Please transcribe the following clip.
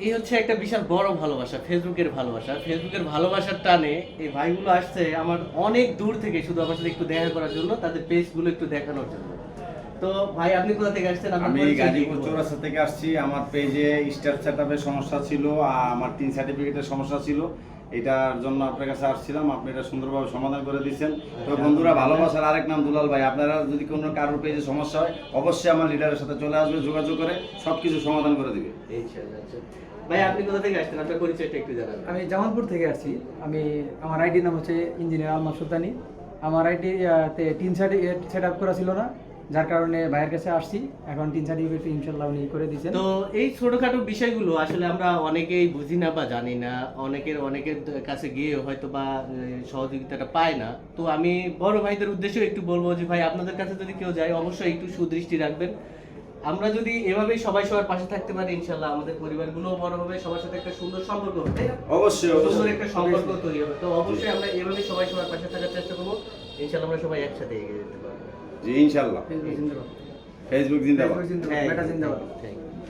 এই হচ্ছে একটা বিশাল বড় ভালোবাসা, ফেসবুকের ভালোবাসা। ফেসবুকের ভালোবাসার টানে এই ভাইগুলো আসছে আমার অনেক দূর থেকে শুধু আমার সাথে একটু দেখা করার জন্য, তাদের পেজগুলো একটু দেখানোর জন্য। তো ভাই আপনি কোথা থেকে আসছেন? আমি গাজীপুর চৌরাস্তা থেকে আসছি। আমার পেজে স্টার সেটআপের সমস্যা ছিল আর আমার তিন সার্টিফিকেটের সমস্যা ছিল। এটার জন্য আপনার কাছে আসছিলাম। আপনি এটা সুন্দরভাবে সমাধান করে দিয়েছেন। তো বন্ধুরা ভালোবাসার আরেক নাম দুলাল ভাই। আপনারা যদি কোনো কারোর পেজে সমস্যা হয় অবশ্যই আমার লিডারের সাথে চলে আসবে যোগাযোগ করে সব কিছু সমাধান করে দিবে। আচ্ছা। ভাই আপনি কোথা থেকে আসছেন? আপনার পরিচয়টা একটু জানাবেন আমি জামালপুর থেকে আসছি। আমি আমার আইডি নাম হচ্ছে ইঞ্জিনিয়ার আলমা সুলতানি। আমার আইডি তে তিন সার্টিফিকেট সেট আপ করা ছিল না। যার কারণে ভাইয়ের কাছে আসছি। এখন তিন সার্টিফিকেট ইনশাল্লাহ উনি করে দিয়েছেন। তো এই ছোটখাটো বিষয়গুলো আসলে আমরা অনেকেই বুঝি না বা জানি না। অনেকের অনেকের কাছে গিয়ে হয়তো বা সহযোগিতাটা পায় না। তো আমি বড় ভাইদের উদ্দেশ্যে একটু বলব যে ভাই আপনাদের কাছে যদি কেউ যায় অবশ্যই একটু সুদৃষ্টি রাখবেন। আমরা যদি এভাবেই সবাই সবার পাশে থাকতে পারি ইনশাল্লাহ আমাদের পরিবারগুলোও বড় হবে সবার সাথে একটা সুন্দর সম্পর্ক হবে তাই না? অবশ্যই সুন্দর অবশ্যই। একটা সম্পর্ক তৈরি হবে। তো অবশ্যই আমরা এভাবেই সবাই সবার পাশে থাকার চেষ্টা করব। ইনশাল্লাহ আমরা সবাই একসাথে এগিয়ে যেতে পারব। জি ইনশাল্লাহ ফেসবুক জিন্দাবাদ। ফেসবুক জিন্দাবাদ। মেটা জিন্দাবাদ। ইউ